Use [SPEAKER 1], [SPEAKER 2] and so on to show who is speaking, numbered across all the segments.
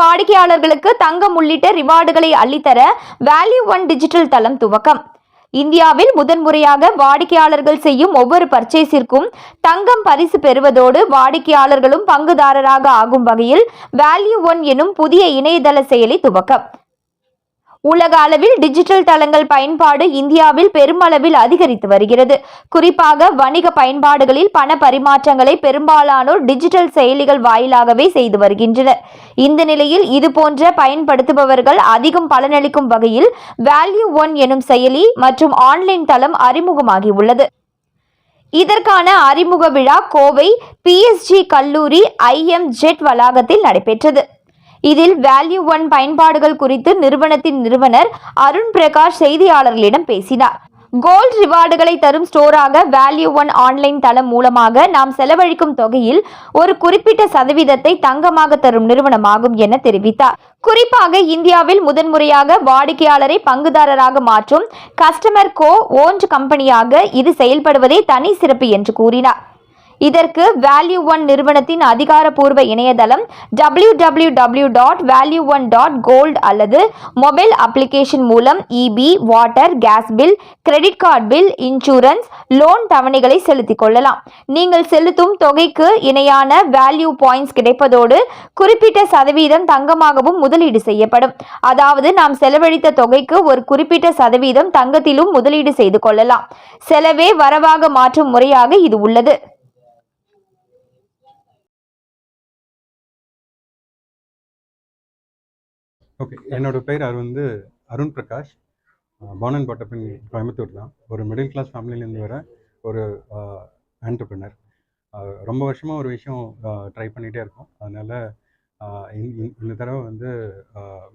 [SPEAKER 1] வாடிக்கையாளர்களுக்கு தங்கம் உள்ளிட்ட ரிவார்டுகளை அள்ளித்தர வேல்யூ ஒன் டிஜிட்டல் தளம் துவக்கம். இந்தியாவில் முதன்முறையாக வாடிக்கையாளர்கள் செய்யும் ஒவ்வொரு பர்ச்சேஸிற்கும் தங்கம் பரிசு பெறுவதோடு வாடிக்கையாளர்களும் பங்குதாரராக ஆகும் வகையில் வேல்யூ ஒன் எனும் புதிய இணையதள செயலி துவக்கம். உலக அளவில் டிஜிட்டல் தளங்கள் பயன்பாடு இந்தியாவில் பெருமளவில் அதிகரித்து வருகிறது. குறிப்பாக வணிக பயன்பாடுகளில் பண பரிமாற்றங்களை பெரும்பாலானோர் டிஜிட்டல் செயலிகள் வாயிலாகவே செய்து வருகின்றனர். இந்த நிலையில் இது போன்ற பயன்படுத்துபவர்கள் அதிகம் பலனளிக்கும் வகையில் வேல்யூ ஒன் எனும் செயலி மற்றும் ஆன்லைன் தளம் அறிமுகமாகியுள்ளது இதற்கான அறிமுக விழா கோவை பிஎஸ்ஜி கல்லூரி ஐஎம் ஜெட் வளாகத்தில் நடைபெற்றது. இதில் வேல்யூ ஒன் பயன்பாடுகள் குறித்து நிறுவனத்தின் நிறுவனர் அருண் பிரகாஷ் செய்தியாளர்களிடம் பேசினார். கோல்ட் ரிவார்டுகளை தரும் ஸ்டோராக வேல்யூ ஒன் ஆன்லைன் தளம் மூலமாக நாம் செலவழிக்கும் தொகையில் ஒரு குறிப்பிட்ட சதவீதத்தை தங்கமாக தரும் நிறுவனமாகும் என தெரிவித்தார். குறிப்பாக இந்தியாவில் முதன்முறையாக வாடிக்கையாளரை பங்குதாரராக மாற்றும் கஸ்டமர் கோ ஓன்ட் கம்பெனியாக இது செயல்படுவதே தனி சிறப்பு என்று கூறினார். இதற்கு வேல்யூ ஒன் நிறுவனத்தின் அதிகாரப்பூர்வ இணையதளம் W W W dot value one dot gold அல்லது மொபைல் அப்ளிகேஷன் மூலம் EB water gas bill credit card bill insurance loan தவணைகளை செலுத்திக் கொள்ளலாம். நீங்கள் செலுத்தும் தொகைக்கு இணையான வேல்யூ பாயிண்ட்ஸ் கிடைப்பதோடு குறிப்பிட்ட சதவீதம் தங்கமாகவும் முதலீடு செய்யப்படும். அதாவது நாம் செலவழித்த தொகைக்கு ஒரு குறிப்பிட்ட சதவீதம் தங்கத்திலும் முதலீடு செய்து கொள்ளலாம். செலவே வரவாக மாற்றும் முறையாக இது உள்ளது.
[SPEAKER 2] ஓகே என்னோட பேர் அரு வந்து Arun Prakash. Born and brought up in Coimbatore தான். ஒரு மிடில் கிளாஸ் ஃபேமிலியிலேருந்து வர ஒரு ஆண்டர்பிரினர் ரொம்ப வருஷமாக ஒரு விஷயம் ட்ரை பண்ணிகிட்டே இருக்கோம். அதனால் இந்த தடவை வந்து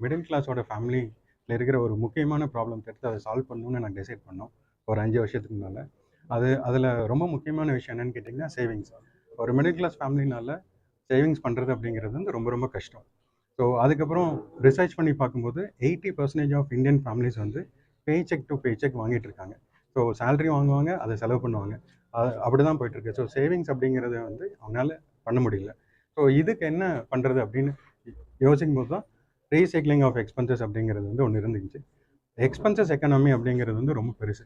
[SPEAKER 2] மிடில் கிளாஸோட ஃபேமிலியில் இருக்கிற ஒரு முக்கியமான ப்ராப்ளம் எடுத்து அதை சால்வ் பண்ணணும்னு நான் டிசைட் பண்ணோம். ஒரு அஞ்சு வருஷத்துக்கு முன்னால் அது அதில் ரொம்ப முக்கியமான விஷயம் என்னென்னு கேட்டிங்கன்னா சேவிங்ஸ் ஒரு மிடில் கிளாஸ் ஃபேமிலினால சேவிங்ஸ் பண்ணுறது அப்படிங்கிறது வந்து ரொம்ப ரொம்ப கஷ்டம். ஸோ அதுக்கப்புறம் ரிசர்ச் பண்ணி பார்க்கும்போது eighty percentage of Indian families வந்து pay check to pay check வாங்கிட்டு இருக்காங்க. ஸோ சேலரி வாங்குவாங்க அதை செலவு பண்ணுவாங்க. அது அப்படி தான் போயிட்டுருக்கு. ஸோ சேவிங்ஸ் அப்படிங்கிறத வந்து அவங்களால பண்ண முடியல. ஸோ இதுக்கு என்ன பண்ணுறது அப்படின்னு யோசிக்கும் போது தான் ரீசைக்ளிங் ஆஃப் எக்ஸ்பென்சஸ் அப்படிங்கிறது வந்து ஒன்று இருந்துச்சு. எக்ஸ்பென்சஸ் எக்கனாமி அப்படிங்கிறது வந்து ரொம்ப பெருசு.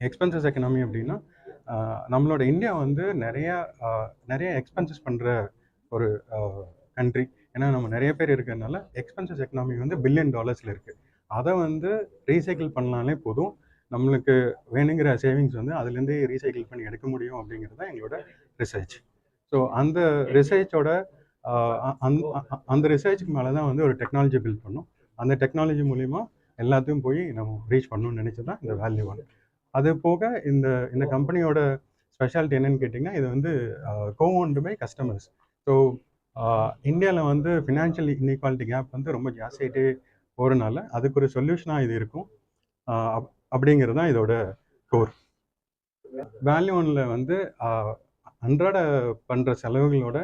[SPEAKER 2] எக்ஸ்பென்சஸ் எக்கனாமி அப்படின்னா நம்மளோட இந்தியா வந்து நிறையா நிறைய எக்ஸ்பென்சஸ் பண்ணுற ஒரு கண்ட்ரி ஏன்னா நம்ம நிறைய பேர் இருக்கிறதுனால எக்ஸ்பென்சஸ் எக்கனாமி வந்து பில்லியன் டாலர்ஸில் இருக்குது அதை வந்து ரீசைக்கிள் பண்ணலாலே போதும். நம்மளுக்கு வேணுங்கிற சேவிங்ஸ் வந்து அதுலேருந்தே ரீசைக்கிள் பண்ணி எடுக்க முடியும் அப்படிங்கிறது தான் எங்களோட ரிசர்ச் ஸோ அந்த ரிசர்ச்சோட அந்த ரிசர்ச்சுக்கு மேலே தான் வந்து ஒரு டெக்னாலஜி பில்ட் பண்ணும். அந்த டெக்னாலஜி மூலிமா எல்லாத்தையும் போய் நம்ம ரீச் பண்ணணும்னு நினச்சி தான் இந்த வேல்யூ ஒன் அது போக இந்த இந்த கம்பெனியோட ஸ்பெஷாலிட்டி என்னன்னு கேட்டிங்கன்னா இது வந்து co owned by customers so இந்தியாவில் வந்து ஃபினான்ஷியல் இன்இக்வாலிட்டி கேப் வந்து ரொம்ப ஜாஸ்தியாகிட்டே போகிறனால அதுக்கு ஒரு சொல்யூஷனாக இது இருக்கும். அப்- அப்படிங்கிறது தான் இதோட கோர் வேல்யூ ஒன்ல வந்து அன்றாட பண்ணுற செலவுகளோட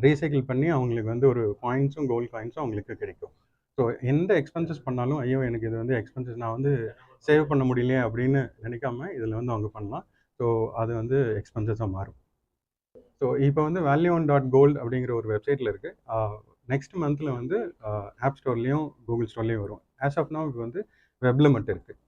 [SPEAKER 2] ரீசைக்கிள் பண்ணி அவங்களுக்கு வந்து ஒரு பாயிண்ட்ஸும் கோல்ட் காயின்ஸும் அவங்களுக்கு கிடைக்கும். ஸோ எந்த எக்ஸ்பென்சஸ் பண்ணாலும் ஐயோ எனக்கு இது வந்து எக்ஸ்பென்சஸ் நான் வந்து சேவ் பண்ண முடியலையே அப்படின்னு நினைக்காம இதில் வந்து அவங்க பண்ணலாம். ஸோ அது வந்து எக்ஸ்பென்சஸாக மாறும். ஸோ இப்போ வந்து வேல்யூ ஒன் டாட் கோல்ட் அப்படிங்கிற ஒரு வெப்சைட்டில் இருக்குது நெக்ஸ்ட் மந்தில் வந்து ஆப் ஸ்டோர்லேயும் கூகுள் ஸ்டோர்லேயும் வரும். ஆஸ் ஆஃப் நவ் இப்போ வந்து வெப்பில் மட்டும் இருக்குது